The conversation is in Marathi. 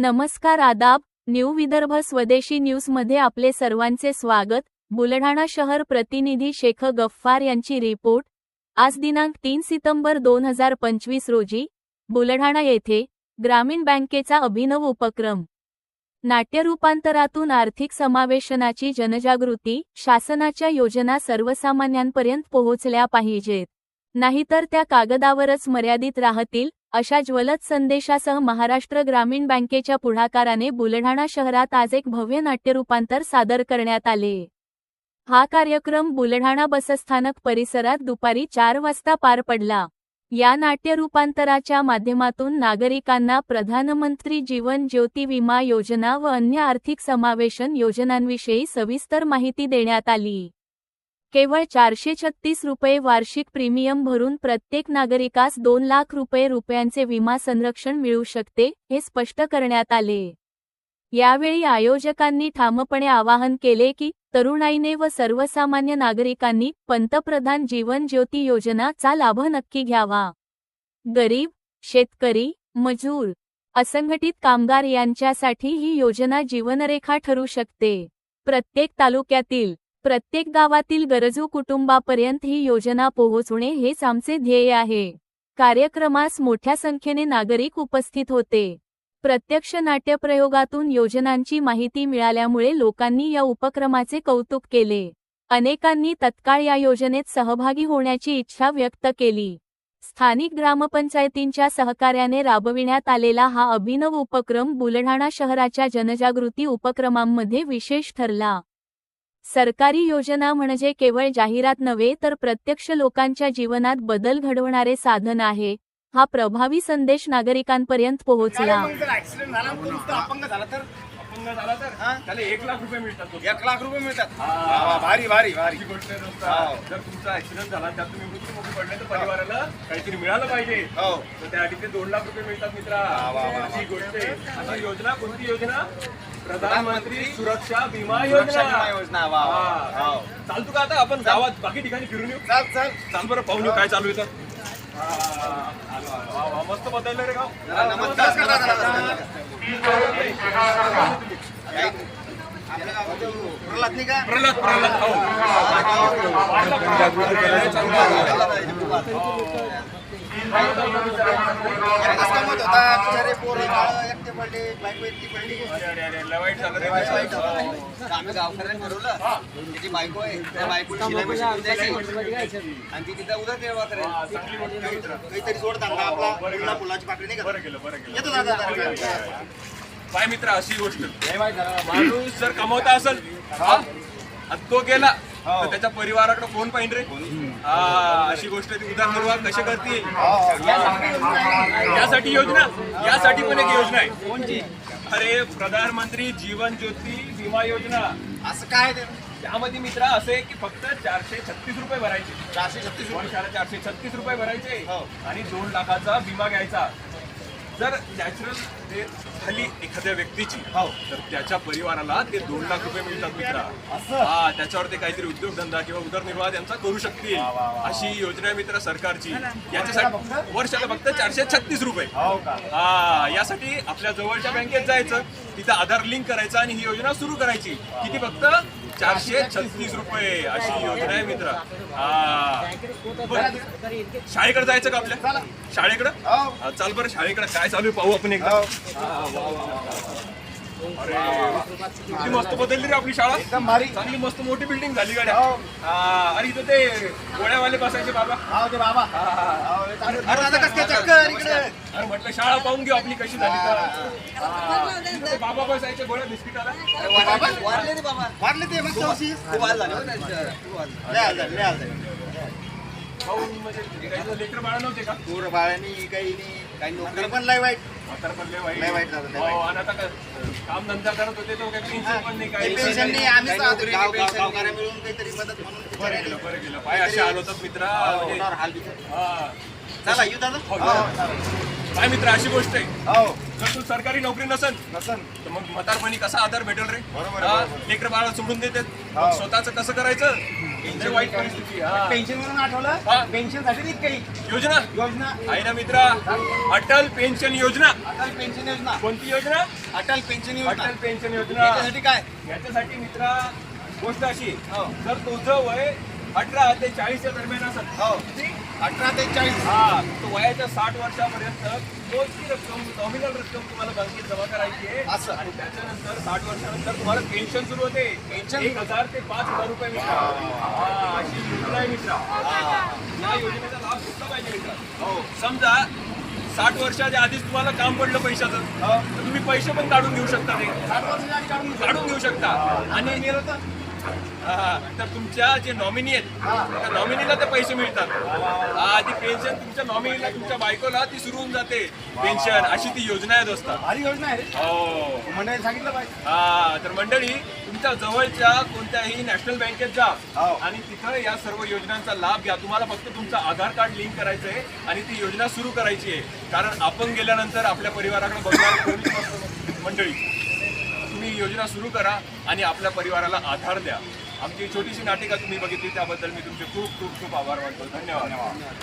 नमस्कार आदाब न्यू विदर्भ स्वदेशी न्यूजमध्ये आपले सर्वांचे स्वागत. बुलढाणा शहर प्रतिनिधी शेख गफ्फार यांची रिपोर्ट. आज दिनांक तीन सितंबर दोन हजार पंचवीस रोजी बुलढाणा येथे ग्रामीण बँकेचा अभिनव उपक्रम. नाट्यरूपांतरातून आर्थिक समावेशनाची जनजागृती शासनाच्या योजना सर्वसामान्यांपर्यंत पोहोचल्या पाहिजेत. नाहीतर त्या कागदावरच मर्यादित राहतील अशा ज्वलत संदेशासह महाराष्ट्र ग्रामीण बँकेच्या पुढाकाराने बुलढाणा शहरात आज एक भव्य नाट्यरूपांतर सादर करण्यात आले. हा कार्यक्रम बुलढाणा बसस्थानक परिसरात दुपारी चार वाजता पार पडला. या नाट्यरूपांतराच्या माध्यमातून नागरिकांना प्रधानमंत्री जीवन ज्योती विमा योजना व अन्य आर्थिक समावेशन योजनांविषयी सविस्तर माहिती देण्यात आली. केवळ चारशे छत्तीस रुपये वार्षिक प्रीमियम भरून प्रत्येक नागरिकास दोन लाख रुपये रुपयांचे विमा संरक्षण मिळू शकते हे स्पष्ट करण्यात आले. यावेळी आयोजकांनी ठामपणे आवाहन केले की तरुणाईने व सर्वसामान्य नागरिकांनी पंतप्रधान जीवन ज्योती योजनाचा लाभ नक्की घ्यावा. गरीब शेतकरी मजूर असंघटित कामगार यांच्यासाठी ही योजना जीवनरेखा ठरू शकते. प्रत्येक तालुक्यातील प्रत्येक गावातील गरजू कुटुंबापर्यंत ही योजना पोहोचवणे हेच आमचे ध्येय आहे. कार्यक्रमास मोठ्या संख्येने नागरिक उपस्थित होते. प्रत्यक्ष नाट्यप्रयोगातून योजनांची माहिती मिळाल्यामुळे लोकांनी या उपक्रमाचे कौतुक केले. अनेकांनी तत्काळ या योजनेत सहभागी होण्याची इच्छा व्यक्त केली. स्थानिक ग्रामपंचायतींच्या सहकार्याने राबविण्यात आलेला हा अभिनव उपक्रम बुलढाणा शहराच्या जनजागृती उपक्रमांमध्ये विशेष ठरला. सरकारी योजना म्हणजे केवळ जाहिरात नव्हे तर प्रत्यक्ष लोकांच्या जीवनात बदल घडवणारे साधन आहे. हा प्रभावी संदेश नागरिकांपर्यंत पोहोचला. त्याला एक लाख रुपये मिळतात. एक लाख रुपये मिळतात. भारी भारी भारी. गोष्ट. जर तुमचा ऍक्सिडेंट झाला त्यात तुम्ही मृत्यूमुखी पडले तर परिवाराला काहीतरी मिळालं पाहिजे. हो. तर त्यासाठी ते दोन लाख रुपये मिळतात मित्रा. वा, वा, वा. अशी गोष्ट आहे. योजना कोणती योजना? प्रधानमंत्री सुरक्षा विमा योजना, वा, वा, वा. हा. हो. चालतो का आता? आपण गावात बाकी ठिकाणी फिरून येऊ. चल चल. चाल बरं पाहून येऊ काय चालू आहे तर. हा, मस्त बदललं रे गाव. नमस्कार प्रल्हाद नाही का? प्रल्हाद प्रल्हाद हो. एकच होता बिचारे एकटे पडले बायको एकटी पडली आम्ही गावकऱ्यांनी ठरवलं त्याची बायको आहे त्या बायकोला शिलाई मशीन द्यायची आणि ती तिथं उद्या देवा करेल मित्र. काहीतरी जोड धंदा आपला पाकळी नाही का येतो दादा मित्र अशी गोष्ट माणूस जर कमवता असेल हा, तो गेला तर त्याच्या परिवाराकडे कोण पाहिजे रे? हा अशी गोष्ट ती उदरनिर्वाह कसे करतील यासाठी योजना यासाठी पण एक योजना आहे. कोणती अरे प्रधानमंत्री जीवन ज्योती विमा योजना. असं काय ते? त्यामध्ये मित्र असे आहे की फक्त चारशे छत्तीस रुपये भरायचे. चारशे छत्तीस रुपये. चारशे छत्तीस रुपये भरायचे. हो. आणि दोन लाखाचा विमा घ्यायचा. जर नॅचरल डेथ झाली एखाद्या व्यक्तीची हो. तर त्याच्या परिवाराला ते दोन लाख रुपये मिळतात मित्रा? हा त्याच्यावर ते काहीतरी उद्योगधंदा किंवा उदरनिर्वाह त्यांचा करू शकतील. अशी योजना मित्र सरकारची. याच्यासाठी वर्षाला फक्त चारशे छत्तीस रुपये. हो का? हा यासाठी आपल्या जवळच्या बँकेत जायचं. तिथं आधार लिंक करायचं आणि ही योजना सुरू करायची. किती फक्त? चारशे छत्तीस रुपये अशी योजना आहे मित्र. हा. शाळेकडे जायचं का आपल्या? शाळेकडे? हो. चाल बरं शाळेकडे. काय चालू पाहू आपण एकदा. हो. किती मस्त बदलली रे आपली शाळा. एकदम भारी. चांगली मस्त मोठी बिल्डिंग झाली गाड्या. हो. अरे इथं ते गोळ्यावाले बसायचे बाबा. हो ते बाबा. हा, हा, हा. हो, अरे दादा कसं काय चक्कर इकडे? अरे म्हटलं शाळा पाहून घेऊ आपली कशी झाली. तर ते बाबा बसायचे गोळ्या बिस्किटाला. वारले रे बाबा. ते मग चौशी. झाले. म्हणजे लेकर बाळा नव्हते का? पोर बाळांनी काही नाही. काही नोकरी पण लय वाईट. हो, काम धंदा करत होते तो काही आम्ही बरं केलं बरं केलं पाय असे आलो तर मित्रा म्हणजे. हा. चला येऊ दादा. हो, काय मित्र अशी गोष्ट आहे. हो. जर तू सरकारी नोकरी नसन नसन तर मग म्हातारपणी कसा आधार भेटेल रे? बरोबर आहे, हा, बरोबर. लेकरं बाळा सोडून हो. मग स्वतःच कसं करायचं? लय वाईट परिस्थिती हा. पेन्शन म्हणून हा. आठवलं? पेन्शनसाठी नाही काही. योजना? योजना. आहे ना मित्रा. अटल पेन्शन योजना. अटल पेन्शन योजना. कोणती योजना? अटल पेन्शन योजना. अटल पेन्शन योजना. याच्यासाठी काय? याच्यासाठी मित्रा गोष्ट अशी. हो. जर तुझं वय अठरा ते चाळीसच्या दरम्यान असत हो. किती? अठरा ते चाळीस. हा तो वयाच्या साठ वर्षापर्यंत मोजकी रक्कम नॉमिनल रक्कम तुम्हाला बँकेत जमा करायची आहे. असं. आणि त्याच्यानंतर साठ वर्षानंतर तुम्हाला पेन्शन सुरू होते. पेन्शन? एक हजार ते पाच हजार रुपये मिळा हा. अशी योजना आहे मित्रा. या योजनेचा लाभ घेतला पाहिजे मित्रा? हो. समजा साठ वर्षाच्या आधीच तुम्हाला काम पडलं पैशाचं. हो. तर तुम्ही पैसे पण काढून घेऊ शकता ते. साठ वर्षाच्या आधी काढून घेऊ. काढून घेऊ शकता. आणि तर तुमच्या जे नॉमिनी आहेत त्या नॉमिनीला ते पैसे मिळतात. ती पेन्शन तुमच्या नॉमिनीला तुमच्या बायकोला ती सुरू होऊन जाते पेन्शन अशी ती योजना आहे दोस्ता भारी योजना आहे हो. मंडळी सांगितलं पाहिजे. हा तर मंडळी तुमच्या जवळच्या कोणत्याही नॅशनल बँकेत जा हो. आणि तिथं या सर्व योजनांचा लाभ घ्या. तुम्हाला फक्त तुमचं आधार कार्ड लिंक करायचं आहे आणि ती योजना सुरू करायची आहे. कारण आपण गेल्यानंतर आपल्या परिवाराकडे बघणार मंडळी तुम्ही ही योजना सुरू करा आणि आपल्या परिवाराला आधार द्या. आमची छोटीशी नाटिका तुम्ही बघितली त्याबद्दल मी तुमचे खूप खूप खूप आभार मानतो. धन्यवाद.